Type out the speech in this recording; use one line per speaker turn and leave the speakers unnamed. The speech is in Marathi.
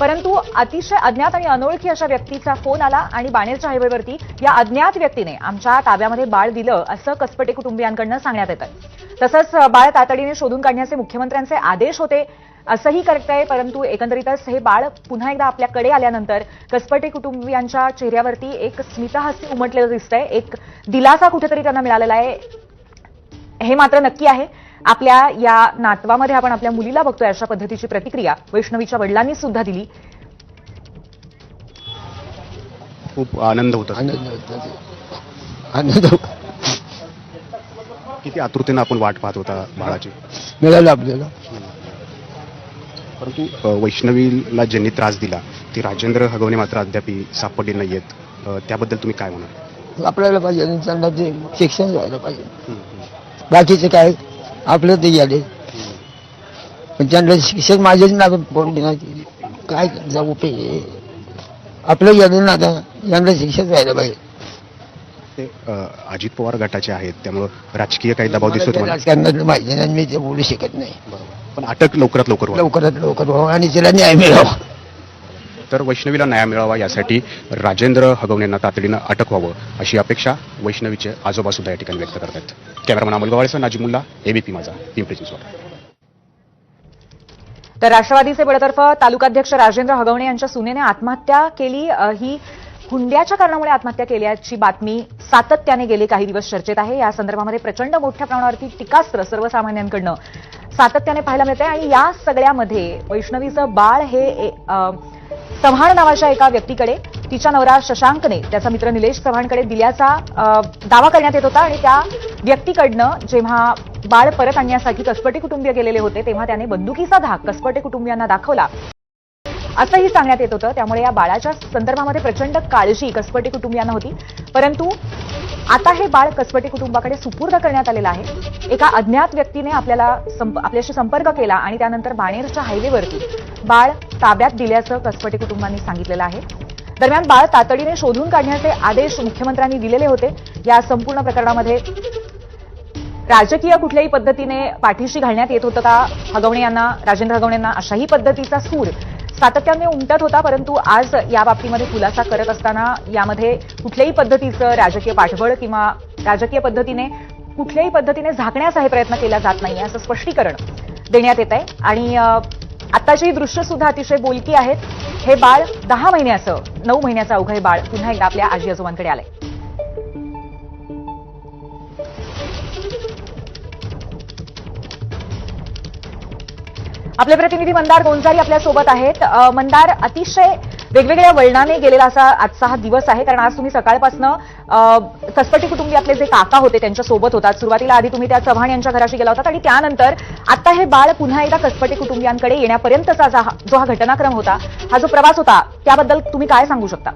परंतु अतिशय अज्ञात आणि अनोळखी अशा व्यक्तीचा फोन आला आणि बाणेरच्या हायवेवरती या अज्ञात व्यक्तीने आमच्या ताब्यामध्ये बाळ दिलं असं कसपटे कुटुंबियांकडनं सांगण्यात येतं. तसंच बाळ तातडीने शोधून काढण्याचे मुख्यमंत्र्यांचे आदेश होते असंही करताय परंतु एकंदरीतच हे बाळ पुन्हा एकदा आपल्याकडे आल्यानंतर कसपटे कुटुंबियांच्या चेहऱ्यावरती एक स्मितहास्य उमटलेलं दिसतंय. एक दिलासा कुठेतरी त्यांना मिळालेला आहे हे मात्र नक्की आहे. आपल्या या नातवामध्ये आपण आपल्या मुलीला बघतोय अशा पद्धतीची प्रतिक्रिया. वैष्णवीच्या वडिलांनी सुद्धा दिली.
खूप आनंद होत.
आनंद.
किती आतुरतेनं आपण वाट पाहत होता बाळाची.
मिळालं आपल्याला.
परंतु वैष्णवीला ज्यांनी त्रास दिला ती राजेंद्र हगवणे मात्र अद्याप सापडले नाहीयेत. त्याबद्दल तुम्ही काय म्हणाल?
आपल्याला पाहिजे आणि त्यांना ते शिक्षण व्हायला पाहिजे. बाकीचे काय आपलं ते गेले पण त्यांना शिक्षण माझेच ना फोन देणार काय जाऊ पे आपलं गेलं ना आता यांना शिक्षण व्हायला पाहिजे.
ते अ, अजित पवार गटाचे आहेत त्यामुळं राजकीय काही दबाव दिसतो
मला त्या
तुम्हाला
राजकारणातलं माहिती नाही मी ते बोलू शकत नाही.
बरोबर. पण अटक लवकरात लवकर व्हावी.
लवकरात लवकर व्हावं आणि तिला न्याय मिळावा.
तर वैष्णवीला न्याय मिळावा यासाठी राजेंद्र हगवणेंना तातडीनं अटक व्हावं अशी अपेक्षा वैष्णवीचे आजोबा सुद्धा या ठिकाणी व्यक्त करतात कॅमेरामन अमोल गवाळेसह नाजिमुल्ला एबीपी माझा पिंपरी चिंचवड
तर राष्ट्रवादीचे बडतर्फ तालुकाध्यक्ष राजेंद्र हगवणे यांच्या सुनेने आत्महत्या केली. ही हुंड्याच्या कारणामुळे आत्महत्या केल्याची बातमी सातत्याने गेले काही दिवस चर्चेत आहे. या संदर्भामध्ये प्रचंड मोठ्या प्रमाणावरती टीकास्त्र सर्वसामान्यांकडनं सातत्याने पाहायला मिळते आणि या सगळ्यामध्ये वैष्णवीचं बाळ हे चव्हाण नावाच्या एका व्यक्तीकडे तिच्या नवरा शशांकने त्याचा मित्र निलेश चव्हाणकडे दिल्याचा दावा करण्यात येत होता आणि त्या व्यक्तीकडनं जेव्हा बाळ परत आणण्यासाठी कसपटे कुटुंबीय गेलेले होते तेव्हा त्याने बंदुकीचा धाक कसपटे कुटुंबियांना दाखवला. असंही सांगण्यात येत होतं त्यामुळे या बाळाच्या संदर्भामध्ये प्रचंड काळजी कसपटे कुटुंबियांना होती. परंतु आता हे बाळ कसबटे कुटुंबाकडे सुपूर्द करण्यात आलेलं आहे. एका अज्ञात व्यक्तीने आपल्याला संप- आपल्याशी संपर्क केला आणि त्यानंतर बाणेरच्या हायवेवरती बाळ ताब्यात दिल्याचं कसबटे कुटुंबांनी सांगितलेलं आहे. दरम्यान बाळ तातडीने शोधून काढण्याचे आदेश मुख्यमंत्र्यांनी दिलेले होते. या संपूर्ण प्रकरणामध्ये राजकीय कुठल्याही पद्धतीने पाठीशी घालण्यात येत होतं का? हगवणे यांना राजेंद्र हगवणे यांना अशाही पद्धतीचा सूर सातत्याने उमटत होता परंतु आज या बाबतीमध्ये खुलासा करत असताना यामध्ये कुठल्याही पद्धतीचं राजकीय पाठबळ किंवा राजकीय पद्धतीने कुठल्याही पद्धतीने झाकण्याचा हे प्रयत्न केला जात नाही असं स्पष्टीकरण देण्यात येत आहे. आणि आत्ताची दृश्य सुद्धा अतिशय बोलकी आहेत. हे बाळ दहा महिन्याचं नऊ महिन्याचं अवघं हे बाळ पुन्हा एकदा आपल्या आजी आजोबांकडे आलंय. आपले प्रतिनिधी मंदार गोंजारी आपल्यासोबत आहेत. मंदार अतिशय वेगवेगळ्या वळणाने गेलेला असा आजचा हा दिवस आहे. कारण आज तुम्ही सकाळपासनं कसपटी आपले जे काका होते त्यांच्यासोबत होतात. सुरुवातीला आधी तुम्ही त्या चव्हाण यांच्या घराशी गेला होतात आणि त्यानंतर आता हे बाळ पुन्हा एकदा कसपटी कुटुंबियांकडे येण्यापर्यंतचा जो हा घटनाक्रम होता हा जो प्रवास होता त्याबद्दल तुम्ही काय सांगू शकता?